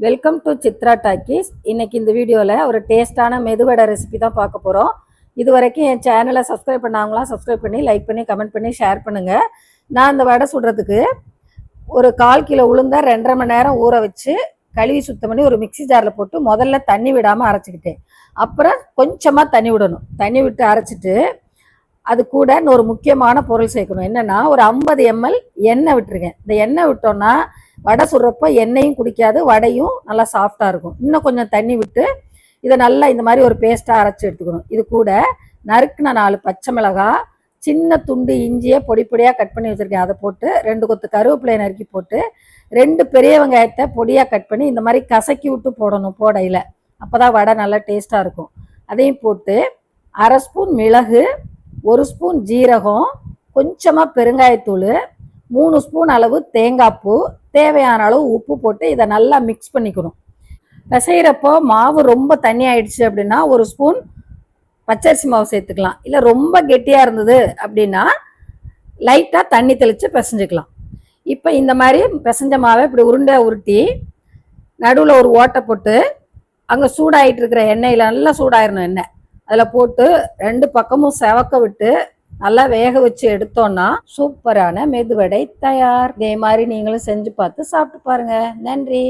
Welcome to Chitra talkies இன்னைக்கு இந்த வீடியோவில் ஒரு டேஸ்டான மெதுவடை ரெசிபி தான் பார்க்க போகிறோம் இது வரைக்கும் என் சேனலை சப்ஸ்கிரைப் பண்ணாங்களாம் சப்ஸ்கிரைப் பண்ணி லைக் பண்ணி கமெண்ட் பண்ணி ஷேர் பண்ணுங்கள் நான் இந்த வடை சுடுறதுக்கு ஒரு கால் கிலோ உளுந்த ரெண்டரை மணி நேரம் ஊற வச்சு கழுவி சுத்தம் பண்ணி ஒரு மிக்ஸி ஜாரில் போட்டு முதல்ல தண்ணி விடாமல் அரைச்சிக்கிட்டேன். அப்புறம் கொஞ்சமாக தண்ணி விடணும். தண்ணி விட்டு அரைச்சிட்டு அது கூட இன்னொரு முக்கியமான பொருள் சேர்க்கணும். என்னென்னா ஒரு ஐம்பது எம்எல் எண்ணெய் விட்டுருக்கேன். இந்த எண்ணெய் விட்டோன்னா வடை சுடுறப்போ எண்ணெயும் குடிக்காது வடையும் நல்லா சாஃப்டாக இருக்கும். இன்னும் கொஞ்சம் தண்ணி விட்டு இதை நல்லா இந்த மாதிரி ஒரு பேஸ்ட்டாக அரைச்சி எடுத்துக்கணும். இது கூட நறுக்குன நாலு பச்சை மிளகாய் சின்ன துண்டு இஞ்சியை பொடி பொடியாக கட் பண்ணி வச்சுருக்கேன். அதை போட்டு ரெண்டு கொத்து கருவேப்பிலையை நறுக்கி போட்டு ரெண்டு பெரிய வெங்காயத்தை பொடியாக கட் பண்ணி இந்த மாதிரி கசக்கி விட்டு போடணும் போடையில். அப்போ தான் வடை நல்லா டேஸ்ட்டாக இருக்கும். அதையும் போட்டு அரை ஸ்பூன் மிளகு ஒரு ஸ்பூன் ஜீரகம் கொஞ்சமாக பெருங்காயத்தூள் மூணு ஸ்பூன் அளவு தேங்காய் பூ தேவையான அளவு உப்பு போட்டு இதை நல்லா மிக்ஸ் பண்ணிக்கணும். பிசைகிறப்போ மாவு ரொம்ப தண்ணி ஆயிடுச்சு அப்படின்னா ஒரு ஸ்பூன் பச்சரிசி மாவு சேர்த்துக்கலாம். இல்லை ரொம்ப கெட்டியாக இருந்தது அப்படின்னா லைட்டாக தண்ணி தெளித்து பிசைஞ்சிக்கலாம். இப்போ இந்த மாதிரி பிசைஞ்ச மாவை இப்படி உருண்டை உருட்டி நடுவில் ஒரு ஓட்டை போட்டு அங்கே சூடாகிட்டு இருக்கிற எண்ணெயில் நல்லா சூடாயிடணும் எண்ணெய். அதில் போட்டு ரெண்டு பக்கமும் செவக்க விட்டு நல்லா வேக வச்சு எடுத்தோம்னா சூப்பரான மெதுவடை தயார். இதே மாதிரி நீங்களும் செஞ்சு பார்த்து சாப்பிட்டு பாருங்க. நன்றி.